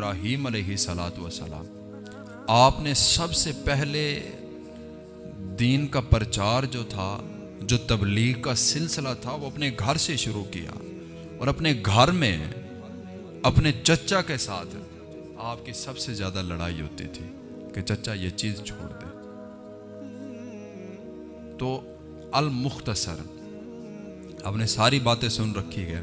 इब्राहीम सलात वसलाम, आपने सबसे पहले दीन का प्रचार जो था, जो तबलीग का सिलसिला था, वो अपने घर से शुरू किया और अपने घर में, अपने चचा के साथ आपकी सबसे ज़्यादा लड़ाई होती थी कि चचा ये चीज़ छोड़ दे। तो अल मुख्तसर आपने सारी बातें सुन रखी है।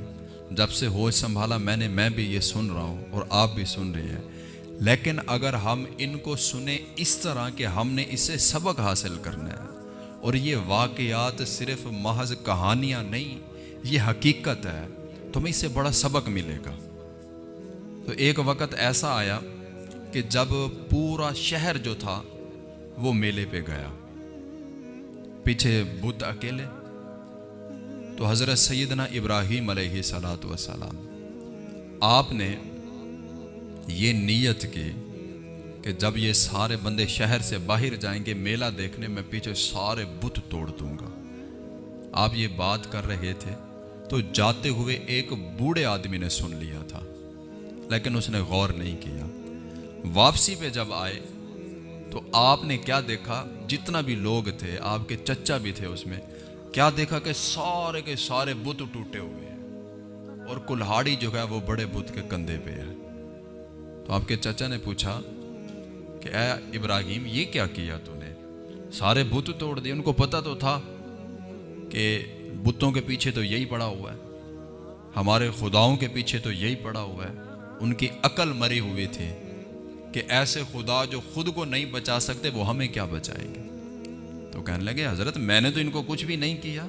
जब से होश संभाला, मैंने, मैं भी ये सुन रहा हूँ और आप भी सुन रही हैं। लेकिन अगर हम इनको सुने इस तरह के हमने इससे सबक हासिल करना है, और ये वाकयात सिर्फ़ महज कहानियाँ नहीं, ये हकीकत है तो हमें इससे बड़ा सबक मिलेगा। तो एक वक़्त ऐसा आया कि जब पूरा शहर जो था, वो मेले पे गया। पीछे बुद्ध अकेले तो हज़रत सैदना इब्राहिम सलात वसलाम आपने ये नीयत की कि जब ये सारे बंदे शहर से बाहर जाएँगे, मेला देखने में पीछे सारे बुत तोड़ दूँगा। आप ये बात कर रहे थे तो जाते हुए एक बूढ़े आदमी ने सुन लिया था, लेकिन उसने गौर नहीं किया। वापसी पे जब आए तो आपने क्या देखा? जितना भी लोग थे, आपके चचा भी थे उसमें क्या देखा कि सारे के सारे बुत टूटे हुए हैं? और कुल्हाड़ी जो है वो बड़े बुत के कंधे पे है। तो आपके चाचा ने पूछा कि ए इब्राहिम, ये क्या किया तूने? सारे बुत तोड़ दिए। उनको पता तो था कि बुतों के पीछे तो यही पड़ा हुआ है। हमारे खुदाओं के पीछे तो यही पड़ा हुआ है। उनकी अकल मरी हुई थी कि ऐसे खुदा जो खुद को नहीं बचा सकते, वो हमें क्या बचाएँगे? तो कहने लगे, हज़रत, मैंने तो इनको कुछ भी नहीं किया।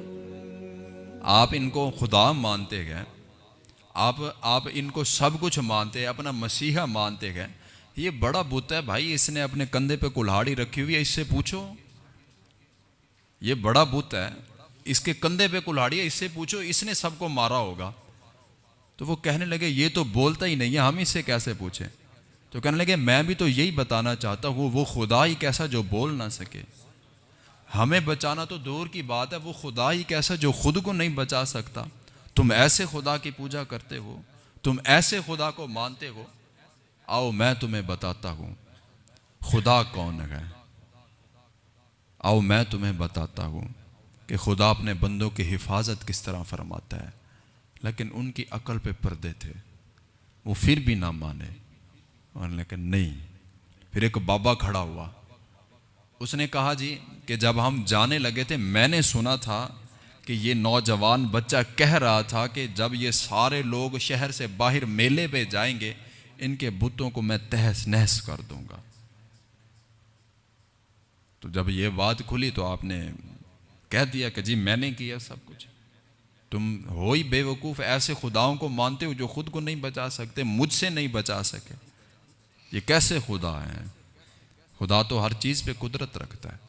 आप इनको खुदा मानते गए। आप आप इनको सब कुछ मानते, अपना मसीहा मानते गए। ये बड़ा बुत है भाई, इसने अपने कंधे पे कुल्हाड़ी रखी हुई है, इससे पूछो। ये बड़ा बुत है, इसके कंधे पे कुल्हाड़ी है, इससे पूछो, इसने सबको मारा होगा। तो वो कहने लगे, ये तो बोलता ही नहीं है, हम इससे कैसे पूछें? तो कहने लगे, मैं भी तो यही बताना चाहता हूँ, वो खुदा ही कैसा जो बोल ना सके। हमें बचाना तो दूर की बात है, वो खुदा ही कैसा जो खुद को नहीं बचा सकता। तुम ऐसे खुदा की पूजा करते हो, तुम ऐसे खुदा को मानते हो, आओ मैं तुम्हें बताता हूँ, खुदा कौन है? आओ मैं तुम्हें बताता हूँ कि खुदा अपने बंदों की हिफाजत किस तरह फरमाता है, लेकिन उनकी अकल पे पर्दे थे, वो फिर भी ना माने, और लेकिन नहीं, फिर एक बाबा खड़ा हुआ उसने कहा, जी, कि जब हम जाने लगे थे, मैंने सुना था कि ये नौजवान बच्चा कह रहा था कि जब ये सारे लोग शहर से बाहर मेले पे जाएँगे, इनके बुतों को मैं तहस नहस कर दूँगा। तो जब ये बात खुली तो आपने कह दिया कि, जी, मैंने किया सब कुछ। तुम हो ही बेवकूफ़ ऐसे खुदाओं को मानते हो जो खुद को नहीं बचा सकते, मुझसे नहीं बचा सके। ये कैसे खुदा हैं? खुदा तो हर चीज़ पे कुदरत रखता है।